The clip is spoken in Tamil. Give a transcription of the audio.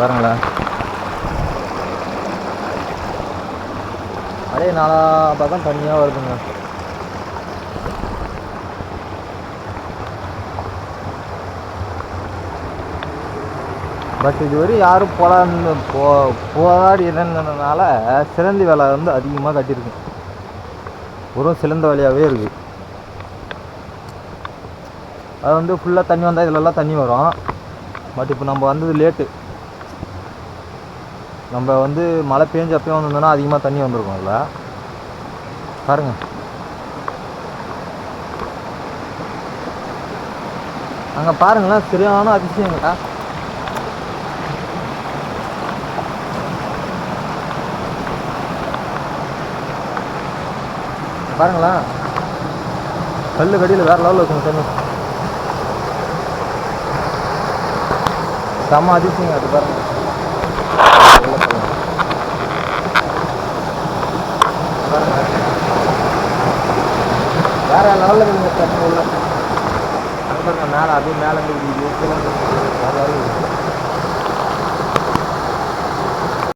பாருங்களேன். அப்படியே நாலா பக்கம் தனியாக வருதுங்க பட் இதுவரை யாரும் போலான்னு போ போராடி இருந்ததுனால சிறந்தி வேலை வந்து அதிகமாக கட்டியிருக்கு வெறும் சிறந்த வழியாகவே இருக்குது அது வந்து ஃபுல்லாக தண்ணி வந்தால் இதிலெல்லாம் தண்ணி வரும். பட் இப்போ நம்ம வந்தது லேட்டு நம்ம வந்து மழை பேஞ்சு அப்பயும் வந்திருந்தோன்னா அதிகமாக தண்ணி வந்திருக்கும் அதில். பாருங்க. அங்கே பாருங்களேன் சரியான அதிசயங்கக்கா பாருங்களேன். கல்லு கடியில் வேற லெவலில் இருக்குங்க தண்ணி. செம்ம அதிசயங்க அது பாருங்க. வேற லெவலில் இருக்குங்க பிரச்சனை இல்லை மேலே அது மேலே இருந்து வேற.